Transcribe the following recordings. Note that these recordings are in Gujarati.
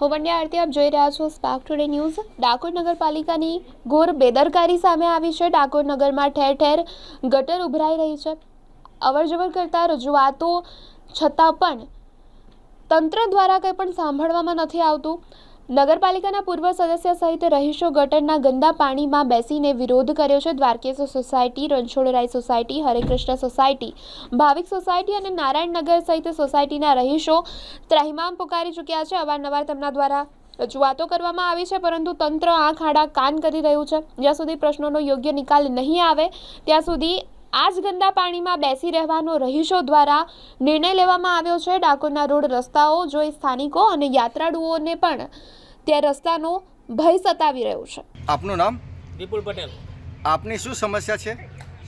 હું પંડ્યા આરતી આપ જોઈ રહ્યા છો સ્પાર્ક ટુડે ન્યૂઝ ડાકોર નગરપાલિકાની ઘોર બેદરકારી સામે આવી છે. ડાકોર નગરમાં ઠેર ઠેર ગટર ઉભરાઈ રહી છે. અવરજવર કરતા રજૂઆતો છતાં પણ તંત્ર દ્વારા કંઈ પણ સાંભળવામાં નથી આવતું. નગરપાલિકાના પૂર્વ સદસ્ય સહિત રહીશો ગટરના ગંદા પાણીમાં બેસીને વિરોધ કર્યો છે. Dwarkesh society, Ranchhodrai society, Hare Krishna society, Bhavik society અને નારાયણનગર સહિત સોસાયટીના રહીશો ત્રાહિમામ પુકારી ચૂક્યા છે. અવારનવાર તેમના દ્વારા રજૂઆતો કરવામાં આવી છે, પરંતુ તંત્ર આંખ આડા કાન કરી રહ્યું છે. જ્યાં સુધી પ્રશ્નોનો યોગ્ય નિકાલ નહીં આવે, ત્યાં સુધી આ જ ગંદા પાણીમાં બેસી રહેવાનો રહીશો દ્વારા નિર્ણય લેવામાં આવ્યો છે. ડાકોરના રોડ રસ્તાઓ જોઈ સ્થાનિકો અને યાત્રાળુઓને પણ તે રસ્તાનો ભય સતાવી રહ્યો છે. આપનું નામ? વિપુલ પટેલ. આપની શું સમસ્યા છે?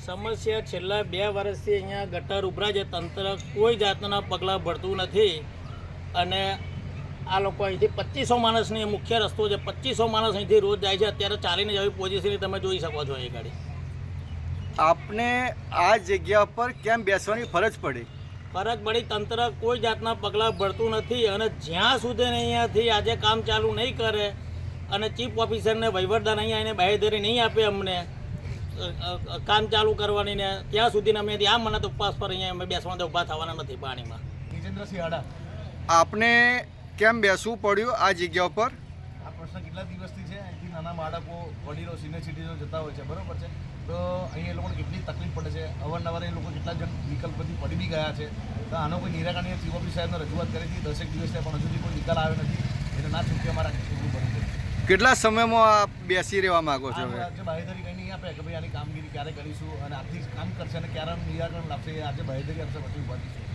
સમસ્યા છેલ્લા બે વર્ષથી અહીંયા ગટર ઉભરા છે. તંત્ર કોઈ જાતના પગલાં ભરતું નથી. અને આ લોકો અહીંથી પચીસો માણસની મુખ્ય રસ્તો છે. પચીસો માણસ અહીંથી રોજ જાય છે. અત્યારે ચાલીને જવી પોઝિશન તમે જોઈ શકો છો એ ગાડી. આપને આ જગ્યા પર કેમ બેસવાની ફરજ પડી? ફરજ પડી તંત્ર કોઈ જાતના પગલાં ભરતું નથી અને જ્યાં સુધી અહીંયાથી આજે કામ ચાલુ નહીં કરે અને ચીફ ઓફિસરને વહીવટદાર અહીંયા એને બાહેધરી નહીં આપે અમને કામ ચાલુ કરવાની ને ત્યાં સુધી અમે આ મને ઉપવાસ પર અહીંયા અમે બેસવા ઊભા થવાના નથી પાણીમાં. વિજેન્દ્રસિંહ હાડા આપને કેમ બેસવું પડ્યું આ જગ્યા પર દિવસથી નાના બાળકો વડીલો સિનિયર સિટીઝનો જતા હોય છે. બરોબર છે? તો અહીં એ લોકોને કેટલી તકલીફ પડે છે? અવારનવાર એ લોકો કેટલા જણ વિકલ્પથી પડી બી ગયા છે? તો આનો કોઈ નિરાકરણ ચીફ સાહેબને રજૂઆત કરી હતી. દસેક દિવસ થયા પણ હજુ સુધી કોઈ નિકાલ આવ્યો નથી. એટલે ના છૂટકે અમારા કેટલું બની છે કેટલા સમયમાં આપ બેસી રહેવા માંગો છો આજે બાહેધરી કંઈ નહીં આપે કે ભાઈ આની કામગીરી ક્યારે કરીશું અને આજથી કામ કરશે અને ક્યારે નિરાકરણ લાવશે આજે બાહેધરી આપશે પછી ઊભા થઈશું.